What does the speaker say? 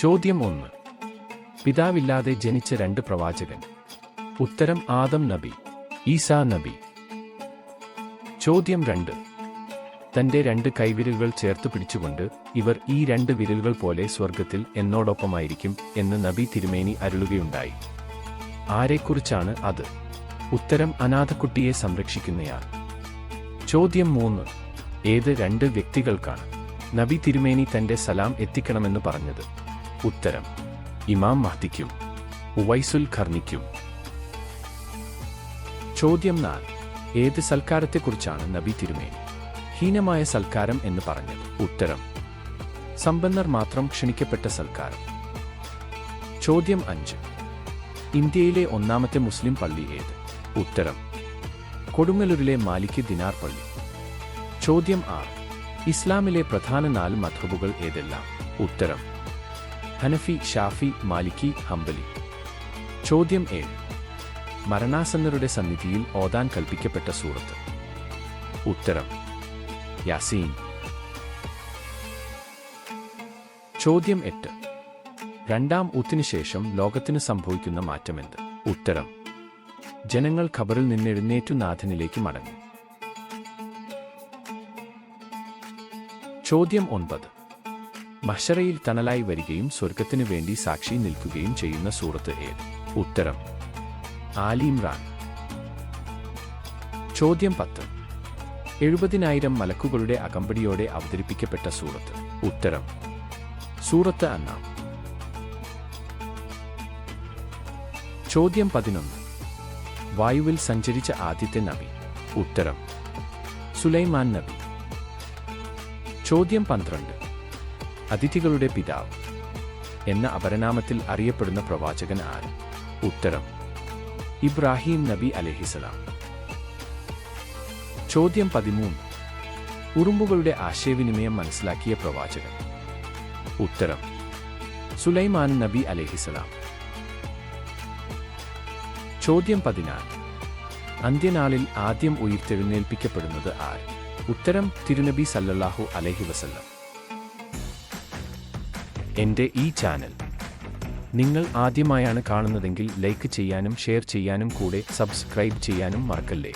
ചോദ്യം ഒന്ന് പിതാവില്ലാതെ ജനിച്ച രണ്ട് പ്രവാചകൻ. ഉത്തരം ആദം നബി ഈസാ നബി. ചോദ്യം രണ്ട്. തന്റെ രണ്ട് കൈവിരലുകൾ ചേർത്ത് പിടിച്ചുകൊണ്ട് ഇവർ ഈ രണ്ട് വിരലുകൾ പോലെ സ്വർഗത്തിൽ എന്നോടൊപ്പമായിരിക്കും എന്ന് നബി തിരുമേനി അരുളുകയുണ്ടായി. ആരെക്കുറിച്ചാണ് അത്? ഉത്തരം അനാഥക്കുട്ടിയെ സംരക്ഷിക്കുന്നയാൾ. ചോദ്യം മൂന്ന്. ഏത് രണ്ട് വ്യക്തികൾക്കാണ്? നബി തിരുമേനി തന്റെ സലാം എത്തിക്കണമെന്ന് പറഞ്ഞത്. ഉത്തരം. ഇമാം മഹ്ദിക്കും ഉവൈസുൽ ഖർണിക്കും. ചോദ്യം നാല്. ഏത് സൽക്കാരത്തെക്കുറിച്ചാണ് നബി തിരുമേനി? ഹീനമായ സൽക്കാരം എന്ന് പറഞ്ഞത്. ഉത്തരം. സമ്പന്നർ മാത്രം ക്ഷണിക്കപ്പെട്ട സൽക്കാരം. ചോദ്യം അഞ്ച്. ഇന്ത്യയിലെ ഒന്നാമത്തെ മുസ്ലിം പള്ളി ഏത്? ഉത്തരം. കൊടുങ്ങല്ലൂരിലെ മാലിക് ദിനാർ പള്ളി. ചോദ്യം ആറ്. ഇസ്ലാമിലെ പ്രധാന നാല് മധബുകൾ ഏതെല്ലാം? ഉത്തരം. ഹനഫി ഷാഫി മാലിക്കി ഹംബലി. ചോദ്യം ഏഴ്. മരണാസന്നരുടെ സന്നിധിയിൽ ഓതാൻ കൽപ്പിക്കപ്പെട്ട സൂറത്ത്. ഉത്തരം യാസീൻ. ചോദ്യം എട്ട്. രണ്ടാം ഊത്തിനു ശേഷം ലോകത്തിന് സംഭവിക്കുന്ന മാറ്റമെന്ത്? ഉത്തരം ജനങ്ങൾ ഖബറിൽ നിന്നെഴുന്നേറ്റു നാഥനിലേക്ക് മടങ്ങും. ചോദ്യം ഒൻപത്. മഷറയിൽ തണലായി വരികയും സ്വർഗത്തിനു വേണ്ടി സാക്ഷി നിൽക്കുകയും ചെയ്യുന്ന സൂറത്ത് ഏത്? ഉത്തരം. ആലിംറാൻ ചോദ്യം പത്ത്. എഴുപതിനായിരം മലക്കുകളുടെ അകമ്പടിയോടെ അവതരിപ്പിക്കപ്പെട്ട സൂറത്ത്. ഉത്തരം. സൂറത്ത് അന്ന. ചോദ്യം പതിനൊന്ന്. വായുവിൽ സഞ്ചരിച്ച ആദ്യത്തെ നബി. ഉത്തരം. സുലൈമാൻ നബി. ചോദ്യം പന്ത്രണ്ട്. അതിഥികളുടെ പിതാവ് എന്ന അപരനാമത്തിൽ അറിയപ്പെടുന്ന പ്രവാചകൻ ആര്? ഉത്തരം ഇബ്രാഹിം നബി അലഹിസലാം ചോദ്യം പതിമൂന്ന്. ഉറുമ്പുകളുടെ ആശയവിനിമയം മനസ്സിലാക്കിയ പ്രവാചകൻ. ഉത്തരം സുലൈമാൻ നബി അലഹിസലാം ചോദ്യം പതിനാല്. അന്ത്യനാളിൽ ആദ്യം ഉയർത്തെഴുന്നേൽപ്പിക്കപ്പെടുന്നത് ആര്? ഉത്തരം തിരുനബി സല്ലല്ലാഹു അലഹി വസല്ലം. എന്റെ ഈ ചാനൽ. നിങ്ങൾ ആദ്യമായാണ് കാണുന്നതെങ്കിൽ ലൈക്ക് ചെയ്യാനും ഷെയർ ചെയ്യാനും കൂടെ സബ്സ്ക്രൈബ് ചെയ്യാനും മറക്കല്ലേ?